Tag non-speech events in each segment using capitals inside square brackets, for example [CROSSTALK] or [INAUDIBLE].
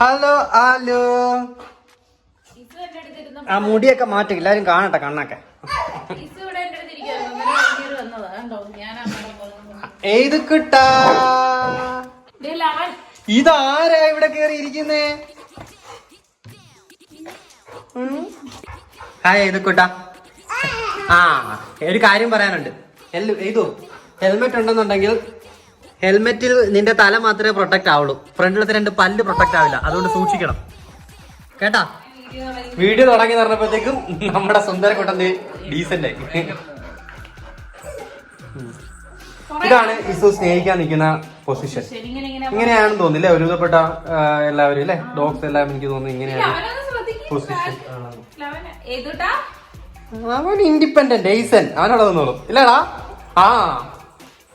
Hello aloo. ആ മുടിയൊക്കെ മാറ്റി. എല്ലാരും കാണട്ടെ കണ്ണൊക്കെ. ഏത് കിട്ടാ? ഇതാരാ ഇവിടെ കേറി ഇരിക്കുന്നേ ഹായ് ഏത് ആ ഒരു കാര്യം പറയാനുണ്ട്. എല്ലു ഏതു? ഹെൽമെറ്റ് ഉണ്ടെന്നുണ്ടെങ്കിൽ ഹെൽമെറ്റിൽ നിന്റെ തല മാത്രമേ പ്രൊട്ടക്ട് ആവുള്ളൂ. ഫ്രണ്ടിലത്തെ രണ്ട് പല്ല് പ്രൊട്ടക്ട് ആവില്ല. അതുകൊണ്ട് സൂക്ഷിക്കണം. കേട്ടാ? വീഡിയോ തുടങ്ങി പറഞ്ഞപ്പോഴത്തേക്കും നമ്മുടെ സുന്ദര സുന്ദരക്കുട്ടൻ ഡീസന്റ് ഇതാണ് ഇസു സ്നേഹിക്കാൻ നിൽക്കുന്ന പൊസിഷൻ ഇങ്ങനെ ഇങ്ങനെ ഇങ്ങനെയാണെന്ന് തോന്നുന്നില്ലേ? ഒരുവിധപ്പെട്ട എല്ലാവരും അല്ലേ? ഡോഗ്സ് എല്ലാം എനിക്ക് തോന്നുന്നു ഇങ്ങനെയാണ്. പൊസിഷൻ അവൻ ഇൻഡിപെൻഡന്റ് ഡേസൻ അവനവിടെ നിന്നോളും. ഇല്ലടാ. ആ.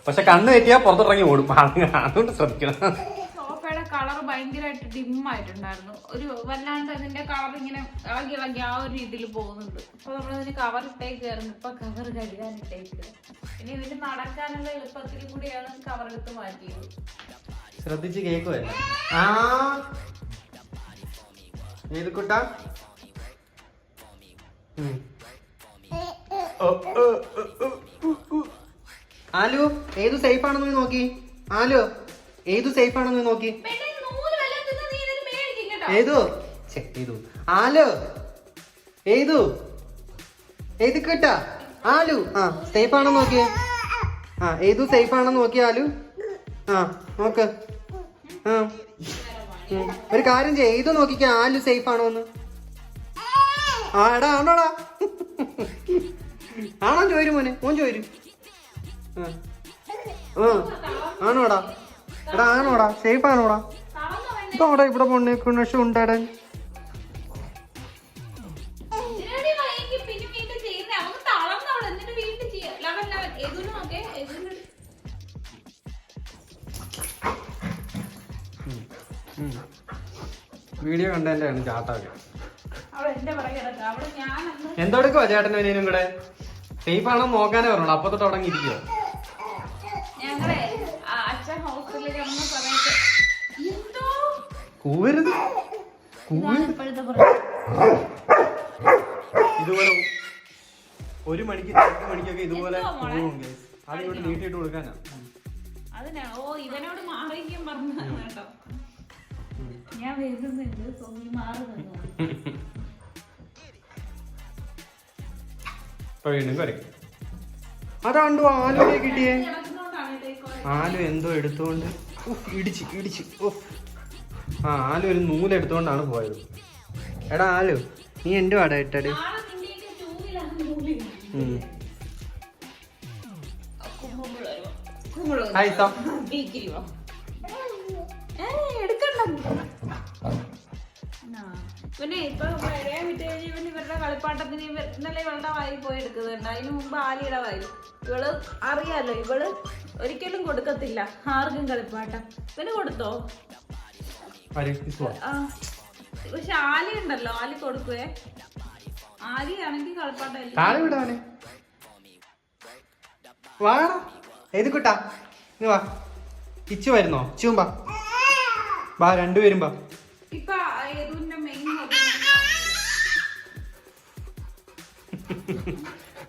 പക്ഷെ കണ്ണ് തെറ്റിയാ പുറത്തിറങ്ങി ഓടും അത് അതുകൊണ്ട് ശ്രദ്ധിക്കണം സോഫയുടെ കളർ ഭയങ്കരമായിട്ട് ഡിം ആയിട്ടുണ്ടായിരുന്നു ഒരു വല്ലാണ്ട് അതിന്റെ കളർ ഇങ്ങനെ ഇളകി ഇളകി ആ ഒരു രീതിയിൽ പോകുന്നുണ്ട് അപ്പൊ നമ്മളതിന് കവർ ഇട്ടേക്കായിരുന്നു ഇപ്പൊ കവർ കഴുകാൻ ഇട്ടേക്ക് ഇനി ഇതിന് നടക്കാനുള്ള എളുപ്പത്തിൽ കൂടിയാണ് കവർ എടുത്ത് മാറ്റിയത് ശ്രദ്ധിച്ച് കേക്കുവല്ലേ ആ ഏത് കുട്ടാ ഉം. ഓ, ഓ, ഓ, ഓ, ഓ, ഓ. ആലു ഏതു സേഫ് ആണെന്ന് നീ നോക്കി? ആലു ഏതു സേഫ് ആണെന്ന് നീ നോക്കി. ഏതു? ഏതു? ആലു ഏതു? ഏത് കേട്ടാ? ആലു. ആ സേഫ് ആണെന്ന് നോക്കിയേ ആ ഏതു സേഫ് ആണെന്ന് നോക്കി ആലു? ആ നോക്ക്. ആ. ഒരു കാര്യം ചെയ്യ ഏതു നോക്കിക്ക ആലു സേഫ് ആണോ എന്ന്? ആ എടാ ആണോടാ? ആണോ ചോരു മോനെ? മോൻ ചോരു ആണോടാ? എടാ ആണോടാ? സേഫ് ആണോടാ? ഇതോടെ ഇവിടെ പൊണ്ണിക്കുണശു ഉണ്ടാടാൻ വീഡിയോ കണ്ടതിന്റെയാണ് ആണ് ചാട്ടൊക്കെ എന്തെടുക്കുവാ ചേട്ടനും കൂടെ? സേഫ് ആണോ നോക്കാനേ പറഞ്ഞോളൂ. അപ്പൊ തുടങ്ങിയിരിക്കുവോ ഹോസ്പിറ്റലിൽ കിടന്ന സമയത്ത് എന്തോ? കൂവരുത്. കൂവ ഇതാണ് ഇപ്പോഴത്തെ പ്രശ്നം. ഇതുപോലെ ഒരു മണിക്ക് രണ്ട് മണിക്കൊക്കെ ഇതുപോലെ എന്തുവാ മോളെ? പോവും guys. അത് ഇങ്ങോട്ട് നീട്ടിയിട്ട് കൊടുക്കാനാ. ഓ ഇവനോട് പറഞ്ഞതാണ് കേട്ടോ. ഞാൻ വരുന്നുണ്ട്. സോമി മാറുന്നു ഇപ്പൊ വീണ്ടും കരയ്ക്കും അതാണ്ടോ ആലുവിനെ കിട്ടിയേ? ആലു എന്തോ എടുത്തുകൊണ്ട് ഇടിച്ച് ഇടിച്ച് ഉഫ്. ആ ആലു ഒരു നൂലെടുത്തുകൊണ്ടാണ് പോയത്. എടാ ആലു നീ എന്റെ വാടാ ഇട്ടടി? നാളെ ഇവനെ ഇപ്പൊ പഴയ വിട്ട് കഴിഞ്ഞ് ഇവൻ ഇവരുടെ കളിപ്പാട്ടത്തിന് ഇവർ ഇന്നലെ ഇവളുടെ വായി പോയി എടുക്കുന്നുണ്ട്. അതിന് മുമ്പ് ആലിയുടെ വായി ഇവൾ അറിയാലോ ഇവൾ ഒരിക്കലും കൊടുക്കത്തില്ല ആർക്കും കളിപ്പാട്ടം. ഇവന് കൊടുത്തോ? പക്ഷെ ആലി ഉണ്ടല്ലോ ആലി കൊടുക്കുവേ? ആലി ആണെങ്കിൽ കളിപ്പാട്ടം വാടാ ഏത് കുട്ടാ? നീ വാ. ഇച്ചു വരുന്നോ? ഇച്ചും ബാ ബാ രണ്ടുപേരും ബാ ഇപ്പൊ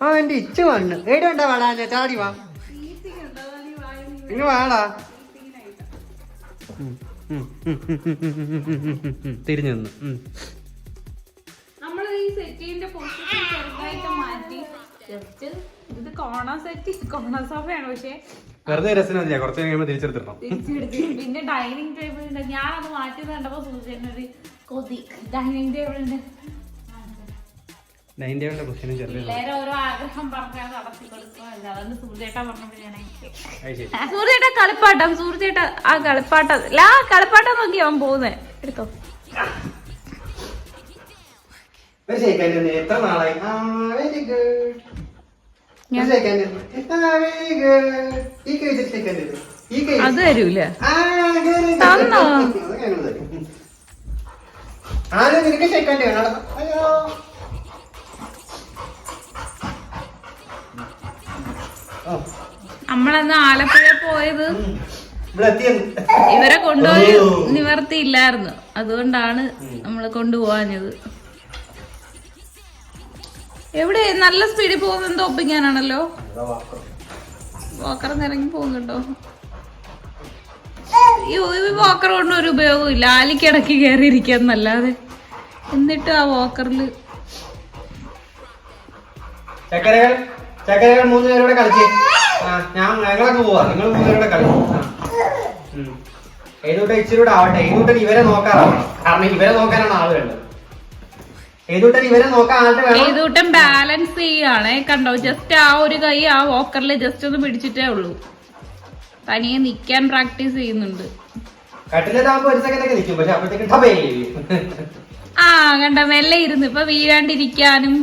ആ എന്റെ ഇച്ചു വണ്ണു എവിടെ വേണ്ട വളാഞ്ഞ ചാടി വാ. ഇനി വാടാ. തിരിഞ്ഞു നിന്ന്. ഇത് കോണ സെറ്റ് കോണ സോഫയാണ് പക്ഷേ വെറുതെ രസമില്ല. പിന്നെ ഡൈനിങ് ടേബിൾ ഉണ്ട്. ഞാൻ അത് മാറ്റി കണ്ടപ്പോ സൂചന കൊതി. ഡൈനിങ് ടേബിൾ ഉണ്ട്. നയന്റി വണ്ണിന്റെ ക്വസ്റ്റ്യനും ചെറുതായിട്ട് കളിപ്പാട്ടം സൂര്യട്ട ആ കളിപ്പാട്ടം. ലാ കളിപ്പാട്ടം നോക്കി അവൻ പോകുന്നേ. എടുത്തോ. വെരി ഗുഡ് അത് തരൂല? തന്നോ? [LAUGHS] ആരും നിനക്ക് ഷേക്കാൻ നമ്മളന്ന് ആലപ്പുഴ പോയത് ഇവരെ കൊണ്ടുപോയി നിവർത്തിയില്ലായിരുന്നു. അതുകൊണ്ടാണ് നമ്മൾ കൊണ്ടുപോവാഞ്ഞത്. എവിടെ? നല്ല സ്പീഡിൽ പോകുന്നത് ഒപ്പിക്കാനാണല്ലോ? വോക്കർ ഇറങ്ങി പോകുന്നുണ്ടോ? ഈ വോക്കർ കൊണ്ട് ഒരു ഉപയോഗം ഇല്ല. ആലിക്കിടക്ക് കയറിയിരിക്കാന്നല്ലാതെ. എന്നിട്ട് ആ വോക്കറിൽ ചക്കരകൾ ചക്കരകൾ മൂന്ന് പേരോടെ കളിച്ചേ ഞാൻ ഞങ്ങളൊക്കെ പോവാ. നിങ്ങൾ മൂന്നുപേരുടെ കളി. ഏതൂട്ടൻ ഇച്ചിരി കൂടെ ആവട്ടെ. ഏതൂട്ടൻ ഇവരെ നോക്കാറാണ് കാരണം ഇവരെ നോക്കാനാണ് ആൾ വേണ്ടത്. ഏതൂട്ടൻ ഇവരെ നോക്കാൻ വേണം. ഏതൂട്ടം ബാലൻസ് ചെയ്യാണേ. കണ്ടോ? ജസ്റ്റ് ആ ഒരു കൈ ആ വോക്കറിൽ ജസ്റ്റ് ഒന്ന് പിടിച്ചിട്ടേ ഉള്ളൂ. തനിയെ നിക്കാൻ പ്രാക്ടീസ് ചെയ്യുന്നുണ്ട്. കട്ടിലേതാകുമ്പോ ഒരു സെക്കൻഡ് ഒക്കെ നിൽക്കും പക്ഷെ അപ്പോഴത്തേക്ക് ടബേ ആ കണ്ടോ? മെല്ലെ ഇരുന്ന്. ഇപ്പൊ വീഴാണ്ടിരിക്കാനും.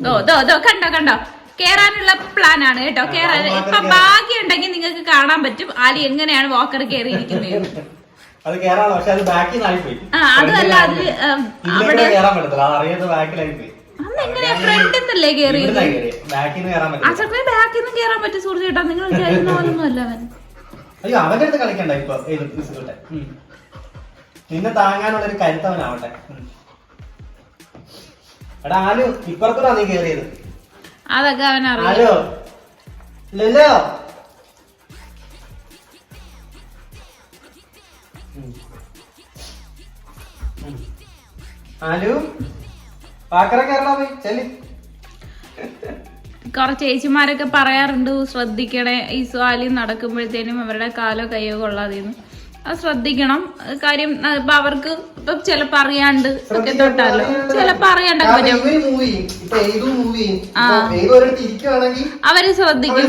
ദോ ദോ ദോ കണ്ടോ കണ്ടോ? കേറാനുള്ള പ്ലാൻ ആണ് കേട്ടോ കേറാൻ ഇപ്പൊ ഭാഗ്യം ഉണ്ടെങ്കിൽ നിങ്ങൾക്ക് കാണാൻ പറ്റും. ആലി എങ്ങനെയാണ് വോക്കർ കയറിയിരിക്കുന്നത് അത് കേറാണ് പക്ഷെ അത് ബാക്കിൽ നിന്നായി പോയി ആ അതല്ല അവിടെ കേറാൻ പറ്റത്തില്ല. അത് അറിയാതെ ബാക്കിലായി പോയി. ഫ്രണ്ടിൽ നിന്നല്ലേ ബാക്കിൽ നിന്ന് കയറാൻ പറ്റും സുഹൃത്ത് കേട്ടോ. നിങ്ങൾ വിചാരിക്കുന്ന പോലൊന്നും അല്ല അവൻ. അയ്യോ അവന്റെ അടുത്ത് കളിക്കണ്ട ഇപ്പൊ. ഏത് ഫിസിക്കട്ടെ നിന്നെ താങ്ങാനുള്ള ഒരു കരുത്തവനാവട്ടെ എടാ ആലു ഇപ്പുറത്തൂടാ നീ കേറിയത്. അതൊക്കെ അവൻ അറിയാം. ലല്ലോ കുറച്ച് ചേച്ചിമാരൊക്കെ പറയാറുണ്ട് ശ്രദ്ധിക്കണേ ഈ സ്വാലി നടക്കുമ്പോഴത്തേനും അവരുടെ കാലോ കയ്യോ കൊള്ളാതെന്ന് അത് ശ്രദ്ധിക്കണം. കാര്യം ഇപ്പൊ അവർക്ക് ഇപ്പൊ ചിലപ്പോ അറിയാണ്ട് ഒക്കെ തൊട്ടാലോ ചിലപ്പോ അറിയാണ്ടൊക്കെ പറ്റും അവർ ശ്രദ്ധിക്കും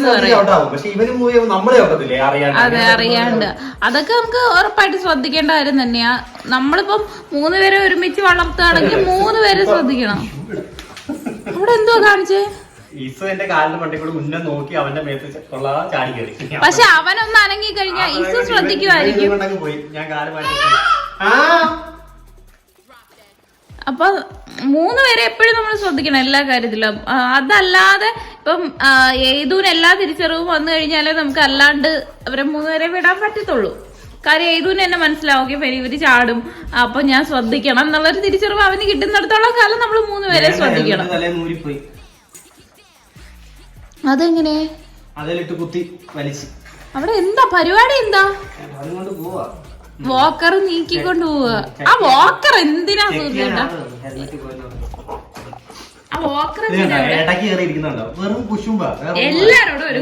അതെ അറിയാണ്ട്. അതൊക്കെ നമുക്ക് ഉറപ്പായിട്ട് ശ്രദ്ധിക്കേണ്ട കാര്യം തന്നെയാ. നമ്മളിപ്പം മൂന്ന് പേരെ ഒരുമിച്ച് വളർത്തുകയാണെങ്കിൽ മൂന്ന് പേര് ശ്രദ്ധിക്കണം. അവിടെ എന്തോ കാണിച്ചേ? ഈസോ എന്റെ കാലിന്റെ മണ്ടേ കൂടെ മുന്നേ നോക്കി അവന്റെ മേത്ത് കൊള്ളാ ചാടി കയറി പക്ഷെ അവനൊന്ന് അനങ്ങി കഴിഞ്ഞാൽ ഇസു ശ്രദ്ധിക്കുമായിരിക്കും. പോയി. ഞാൻ കാൽ മാറ്റി ആ! അപ്പൊ മൂന്ന് പേരെ എപ്പോഴും നമ്മൾ ശ്രദ്ധിക്കണം എല്ലാ കാര്യത്തിലും. അതല്ലാതെ ഇപ്പം ഏതൂന് എല്ലാ തിരിച്ചറിവും വന്നു കഴിഞ്ഞാലേ നമുക്ക് അല്ലാണ്ട് അവരെ മൂന്ന് പേരെ വിടാൻ പറ്റത്തുള്ളൂ. കാര്യം ഏതൂന് എന്നെ മനസ്സിലാവും. ഓക്കെ ഇവർ ചാടും. അപ്പൊ ഞാൻ ശ്രദ്ധിക്കണം. എന്നുള്ളൊരു തിരിച്ചറിവ് അവന് കിട്ടുന്നിടത്തോളം കാലം നമ്മൾ മൂന്ന് പേരെ ശ്രദ്ധിക്കണം. അതെങ്ങനെ? അതിലിട്ട് കുത്തി വലിച്ചു. അവിടെ എന്താ? പരിപാടി എന്താ? അതുകൊണ്ട് പോവാ. വോക്കർ നീക്കിക്കൊണ്ട് പോവുക ആ വോക്കർ എന്തിനാ പോയല്ലോ. ആ വോക്കർ. എല്ലാരോടും ഒരു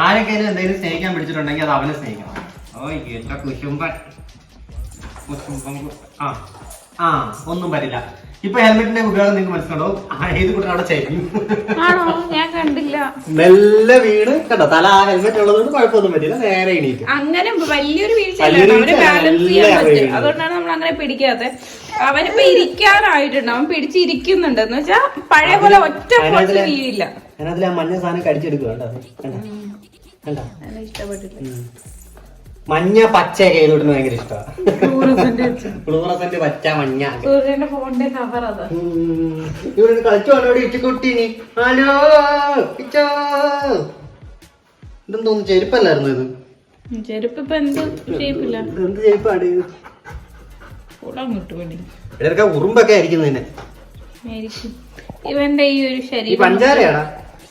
ആരൊക്കെയാലും എന്തെങ്കിലും സ്നേഹിക്കാൻ പിടിച്ചിട്ടുണ്ടെങ്കിൽ അത് അവനെ സ്നേഹിക്കണം. ഓ എന്റെ കുശുംബൻ ആ ആ ഒന്നും പറ്റില്ല. ഇപ്പൊ ഹെൽമെറ്റിന്റെ ഉപയോഗം നിങ്ങൾക്ക് മനസ്സിലുണ്ടോ ആ ഏത് കുട്ടൻ അവിടെ ചെയ്യും ആണോ? ഞാൻ കണ്ടില്ല. മെല്ലെ വീണ് കണ്ടോ? തല ആ ഹെൽമെറ്റ് ഉള്ളതുകൊണ്ട് കുഴപ്പമൊന്നും പറ്റില്ല. നേരെ എണീറ്റ് അങ്ങനെ വലിയൊരു അവന് ബാലൻസ് ചെയ്യാൻ എല്ലാം പറ്റും വീഴുന്നു. അതുകൊണ്ടാണ് നമ്മൾ അങ്ങനെ പിടിക്കാത്തെ. അവനിപ്പോ ഇരിക്കാനായിട്ടുണ്ട് അവൻ പിടിച്ചിരിക്കുന്നുണ്ട്. എന്ന് വെച്ചാ പഴയ പോലെ ഒറ്റ ഫോഴ്സ് അതിനകത്തിലെ- വീഴില്ല അതിനകത്തിൽ ആ മഞ്ഞ സാധനം കടിച്ചെടുക്കുക കണ്ടോ? കണ്ടോ? കണ്ടോ? അവന് ഇഷ്ടപ്പെട്ടില്ല. ഉം. മഞ്ഞ പച്ചയൊക്കെ ഏതോട്ടിന് ഭയങ്കര ഇഷ്ടമാണ് ഫ്ലൂറസന്റ് പച്ച മഞ്ഞ. സൂര്യന്റെ ഫോണിന്റെ കവർ അതാ. ഉം. ഇവിടെ കളിച്ചോളോട് ഇച്ചുകുട്ടിനി ഹലോ ഇച്ചോ. ഇതെന്ന് തോന്നുന്നു ചെരുപ്പല്ലായിരുന്നു ഇത്? ചെരുപ്പ് ഇപ്പൊ എന്ത് ഷേപ്പില്ല എന്ത് ചെരുപ്പാണ് ഇത്? കൂടാൻ കിട്ടു പണി ഉറുമ്പൊക്കെ ആയിരിക്കും. ഇവന്റെ ഈ ഒരു ശരീരം പഞ്ചാരയാടാ.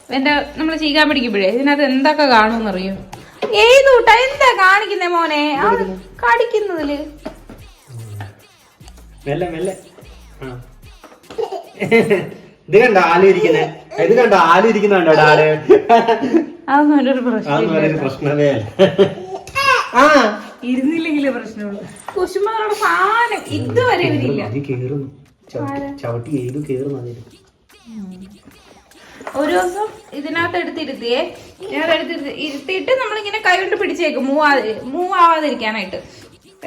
ഇവന്റെ നമ്മൾ ചീകാൻ പിടിക്കുമ്പോഴേ ഇതിനകത്ത് എന്തൊക്കെ കാണുമെന്നറിയോ? ഏത് കൂട്ടാ? എന്താ കാണിക്കുന്നേ മോനെ? ആ കടിക്കുന്നതിൽ. മെല്ലെ മെല്ലെ. ആ. ഇത് കണ്ടോ ആലു ഇരിക്കുന്നേ? ഇത് കണ്ടോ ആലു ഇരിക്കുന്ന കണ്ടോ ആൽ അതൊന്നും പ്രശ്നമേ അല്ല. ആ. ഇരുന്നില്ലെങ്കിലേ പ്രശ്നമുള്ളൂ. കുശുമ്പങ്ങളുടെ സാധനം ഇതുവരെ ഇവരില്ല. ചവിട്ടി- ചവിട്ടി ഏതു കേറുന്നു അതിൽ ഒരു ദിവസം ഇതിനകത്ത് എടുത്തിരുത്തിയേ. ഇതിനകത്ത് എടുത്തിരുത്തി ഇരുത്തിയിട്ട് നമ്മളിങ്ങനെ കൈ കൊണ്ട് പിടിച്ചേക്കും. മൂവ് ആവാതെ മൂവ് ആവാതിരിക്കാനായിട്ട്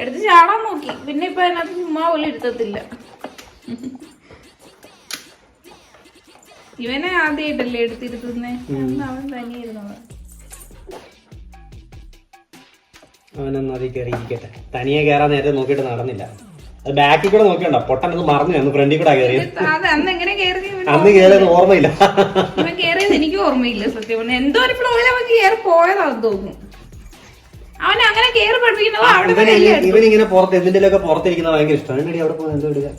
എടുത്ത് ചാടാൻ നോക്കി. പിന്നെ ഇപ്പൊ അതിനകത്ത് ചുമ്മാ പോലും ഇരുത്തത്തില്ല. ഇവനെ ആദ്യമായിട്ടല്ലേ എടുത്തിരുത്തുന്നേ? അവൻ തനിയിരുന്നത് അവനൊന്നും അതിൽ കയറി ഇരിക്കട്ടെ തനിയെ കയറാൻ നേരത്തെ നോക്കിയിട്ട് നടന്നില്ല. ബാക്കിൽ കൂടെ നോക്കണ്ട പൊട്ടൻ അത് മറന്നു അന്ന് ഫ്രണ്ടിൽ കൂടെ കയറി. അന്ന് കയറിയത് ഓർമ്മയില്ല. കയറിയത് എനിക്ക് ഓർമ്മയില്ല സത്യം എന്തോ ഒരു ഫ്ലോയിൽ അവൻ കയറി പോയതാന്ന് തോന്നുന്നു. അവൻ അങ്ങനെ കയറി പഠിപ്പിക്കുന്നത് ഇവൻ ഇങ്ങനെ പുറത്ത് ഭയങ്കര ഇഷ്ടമാണ്. അവിടെ എന്തോ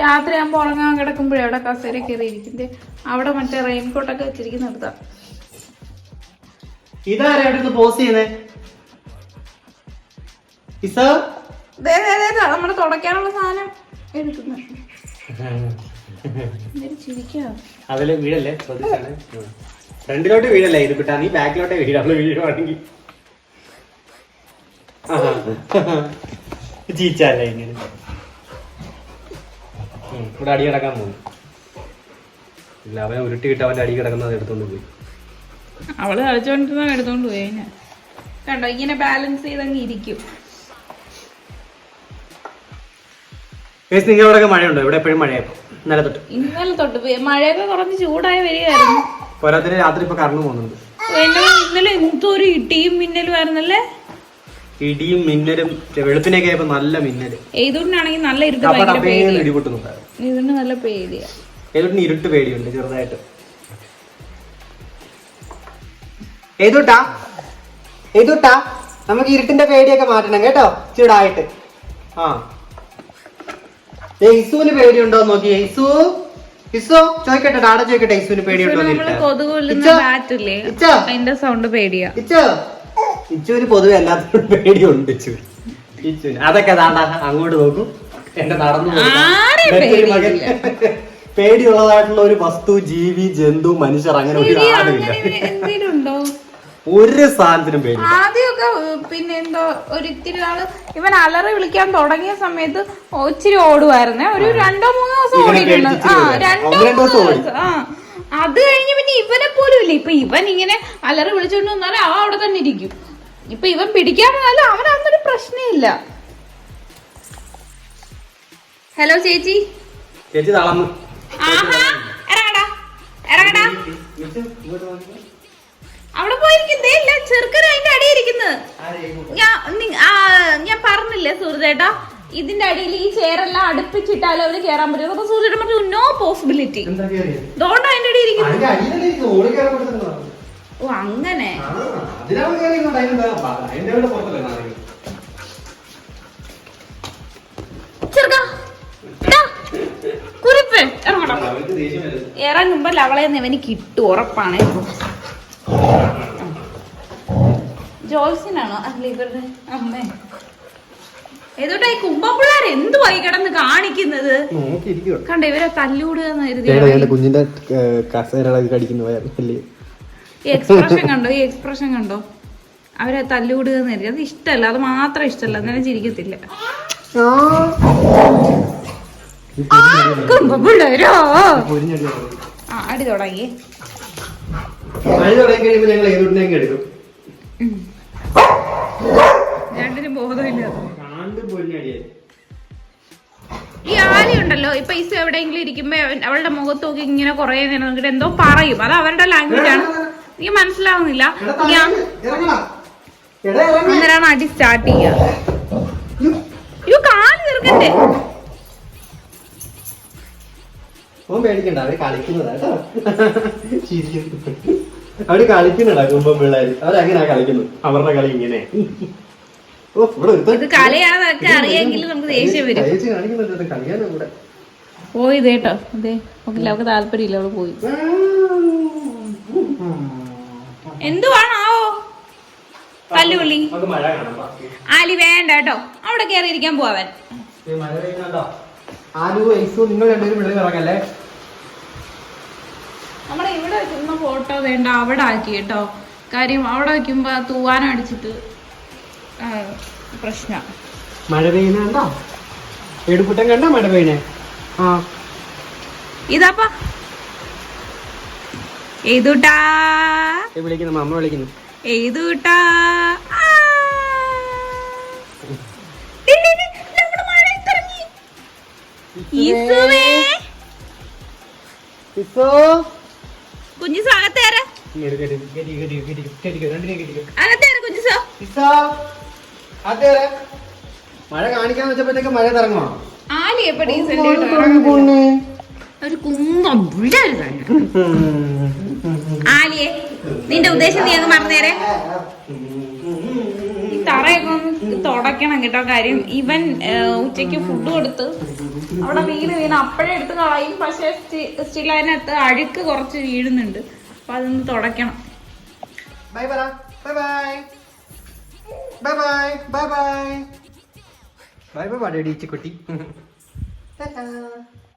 രാത്രി ആകുമ്പോൾ ഉറങ്ങാൻ കിടക്കുമ്പോഴേ അവിടെ കസേര കയറി ഇരിക്കുന്നത് അവിടെ മറ്റേ റെയിൻകോട്ടൊക്കെ വെച്ചിരിക്കുന്നിടത്താ ഇതാരായിട്ട് പോസ് ചെയ്യുന്നേ? നമ്മുടെ തുടക്കാനുള്ള സാധനം. എടുക്കുന്നു. അതിൽ വീഴല്ലേ? ശ്രദ്ധിച്ചാണ്. ഫ്രണ്ടിലോട്ട് വീഴല്ലേ? ഇത് കിട്ടാ നീ ബാക്കിലോട്ടേ വീഴാൾ വീഴുവാണെങ്കിൽ ചീച്ചല്ലേ ഇങ്ങനെ. ഇവിടെ അടി കിടക്കാൻ പോകും ഇല്ല അവൻ ഉരുട്ടി കിട്ട് അവന്റെ അടി കിടക്കുന്നത് എടുത്തോണ്ട് പോയി. അവൾ കളിച്ചോണ്ടിരുന്ന എടുത്തോണ്ട് പോയി കണ്ടോ ഇങ്ങനെ ബാലൻസ് ചെയ്തങ്ങ് ഇരിക്കും. ഏസ് ഇവിടെ മഴയുണ്ടോ? ഇവിടെ എപ്പോഴും മഴയായിരുന്നു ഇന്നലെ തൊട്ട്. ഇന്നലെ തൊട്ട് മഴയൊക്കെ കുറഞ്ഞ് ചൂടായി വരികയായിരുന്നു. പോരാത്തിന് രാത്രി ഇപ്പൊ കറണ്ട് പോകുന്നുണ്ട്. ഇന്നലെ എന്തൊരു ഇടിയും മിന്നലും ആയിരുന്നല്ലേ? ഇടിയും മിന്നലും വെളുപ്പിനൊക്കെ ആയപ്പോ നല്ല മിന്നൽ ഏതുകൊണ്ടാണെങ്കിൽ നല്ല ഇരുട്ട് ഇടിപൊട്ടുന്നുണ്ടായിരുന്നു. നല്ല പേടിയാ. ഏതൊട്ടിന് ഇരുട്ട് പേടിയുണ്ട് ചെറുതായിട്ട്. ഏതുട്ടാ? ഏതുട്ടാ? നമുക്ക് ഇരുട്ടിന്റെ പേടിയൊക്കെ മാറ്റണം കേട്ടോ ചൂടായിട്ട് ആ. ഏ ഇസുവിന് പേടിയുണ്ടോ നോക്കി. യേസു ഇസോ ചോദിക്കട്ടെ ഡാഡ ചോദിക്കട്ടെ യേസുവിന് പേടിയുണ്ടോ അതിന്റെ സൗണ്ട് പേടിയാ. ഇച്ചു. ഇച്ചുവിന് പൊതുവെ എല്ലാത്തിനും പേടിയുണ്ട് ഇച്ചു. ഇച്ചുവിന് അതൊക്കെ ദാണ്ട അങ്ങോട്ട് നോക്കൂ. എന്റെ നടന്നു മകൻ [LAUGHS] പേടിയുള്ളതായിട്ടുള്ള ഒരു വസ്തു ജീവി ജന്തു മനുഷ്യർ അങ്ങനെ ഒരു പേടി ഒരു സാധനത്തിനും പേര് ആദ്യമൊക്കെ പിന്നെ എന്തോ ഒരിത്തിരി നാൾ ഇവൻ അലറി വിളിക്കാൻ തുടങ്ങിയ സമയത്ത് ഒത്തിരി ഓടുമായിരുന്നേ ഒരു രണ്ടോ മൂന്നോ ദിവസം ഓടിയിട്ടുണ്ട്. ആ. രണ്ടോ ഒന്ന് മൂന്നോ ദിവസം ആ. അത് കഴിഞ്ഞ് പിന്നെ ഇവനെ പോലും ഇല്ല. ഇപ്പൊ ഇവൻ ഇങ്ങനെ അലറി വിളിച്ചോണ്ട് വന്നാലും അവൻ അവിടെ തന്നെ ഇരിക്കും. ഇപ്പൊ ഇവൻ പിടിക്കാൻ വന്നാലും അവനതൊരു പ്രശ്നമില്ല ഹലോ ചേച്ചി. ചേച്ചി ആഹാ. ഇറങ്ങടാ. ഇറങ്ങടാ. അവിടെ പോയിരിക്കുന്നേല്ല ദേ ഇല്ല ചെറുക്കൻ അതിന്റെ അടി ഇരിക്കുന്നത് ഞാൻ ഞാൻ പറഞ്ഞില്ലേ സുഹൃത്തേട്ടാ? ഇതിന്റെ അടിയിൽ ഈ ചെയറെല്ലാം അടുപ്പിച്ചിട്ടാലും അവർ കേറാൻ പറ്റും. അപ്പൊ സുഹൃത്തേട്ടൻ പറഞ്ഞു നോ പോസിബിലിറ്റി? ദോണ്ട അതിന്റെ അടി ഇരിക്കുന്നു. ഓ അങ്ങനെ. ആ, അതിനാണ് കയറിയിരുന്നത്, അതിനെന്താ? കിട്ടും അവിടെ പുറത്തല്ലേ നാരങ്ങ? ചെറുക്കാ ഇതാ, കുരിപ്പ് ഇറങ്ങടാ അവർക്ക് ദേഷ്യം വരുന്നു. ഇറങ്ങുമ്പോ ലവളെ ഇവന് കിട്ടും ഉറപ്പാണ് ജോൾസിനാണോ അല്ല ഇവരുടെ അമ്മേ. ഏതോട്ടാ ഈ കുമ്പപ്പിള്ളേർ എന്തുവായി കിടന്ന് കാണിക്കുന്നത്. കണ്ട ഇവരെ തല്ലൂടുക കുഞ്ഞിന്റെ എക്സ്പ്രഷൻ കണ്ടോ ഈ എക്സ്പ്രഷൻ കണ്ടോ? അവരെ തല്ലുകൂടുക എന്ന് അത് ഇഷ്ടല്ല അത് മാത്രം ഇഷ്ടല്ല അങ്ങനെ ചിരിക്കത്തില്ല. കുമ്പപ്പിള്ളേരോ ആ അടി തുടങ്ങി. ഞങ്ങൾ എടുക്കും രണ്ടിനും ബോധമില്ല. ഈ ആലി ഉണ്ടല്ലോ ഇപ്പൊ ഇസ് എവിടെയെങ്കിലും ഇരിക്കുമ്പോ അവൻ- അവളുടെ മുഖത്ത് നോക്കി ഇങ്ങനെ കുറെ നേരം നോക്കിട്ട് എന്തോ പറയും. അത് അവരുടെ ലാംഗ്വേജ് ആണ്. എനിക്ക് മനസ്സിലാവുന്നില്ല. അന്നേരമാണ് അടി സ്റ്റാർട്ട് ചെയ്യുക ഓ കാൽ തീർക്കണ്ടേ ഓൻ പേടിക്കണ്ട അവർ കളിക്കുന്നതാ കേട്ടോ. ചിരിക്കുന്നു. അവർ കളിക്കുന്നടാ കുമ്പം പിള്ളേര്. അവരങ്ങനെയാ കളിക്കുന്നു അവരുടെ കളി ഇങ്ങനെ. ഓ ഇവിടെ ഇത് അറിയാമെങ്കിൽ നമുക്ക് ദേഷ്യം വരും. കഴിച്ച് കാണിക്കുന്നുണ്ട് കളിയാനാ കൂടെ പോയി കേട്ടോ അതെ അവൾക്ക് താല്പര്യമില്ല അവൾ പോയി. എന്തുവാണാവോ? മഴ ആലി വേണ്ട കേട്ടോ അവിടെ കയറി ഇരിക്കാൻ പോവാൻ ആലു ഐസു നിങ്ങൾ രണ്ടുപേരും വെളിയിൽ ഇറങ്ങല്ലേ നമ്മളെ ഇവിടെ വെച്ചിരുന്ന ഫോട്ടോ വേണ്ട അവിടെ ആക്കി കേട്ടോ. കാര്യം അവിടെ വയ്ക്കുമ്പോ തൂവാനം അടിച്ചിട്ട് പ്രശ്ന. മഴ പെയ്യുന്നുണ്ടോ എടുക്കുട്ടൻ കണ്ടോ മഴ പെയ്യണേ ആ. ഇതാപ്പാ. എഴുതൂട്ടാ വിളിക്കുന്നു അമ്മ വിളിക്കുന്നു. ആ. ഈസുവേ. മഴ കാണിക്കാൻ വെച്ചപ്പോഴത്തേക്ക് മഴ ഇറങ്ങുന്നില്ല. ഒരു കുന്തം. ആലിയെ നിന്റെ ഉദ്ദേശം നീ അങ്ങ് മറന്നേരെ. ഈ തറയൊക്കെ ഒന്ന് തുടയ്ക്കണം കേട്ടോ കാര്യം. ഇവൻ ഉച്ചയ്ക്ക് ഉച്ചയ്ക്ക് ഫുഡ് കൊടുത്ത് അവിടെ വീണ് വീണ്. അപ്പഴേ എടുത്ത് കളയും പക്ഷെ സ്റ്റിൽ അതിനകത്ത് അഴുക്ക് കുറച്ച് വീഴുന്നുണ്ട്. അപ്പൊ അതൊന്ന് തുടയ്ക്കണം. ബൈ പറ bye bye bye bye bye bye bye bye bye Ichikutty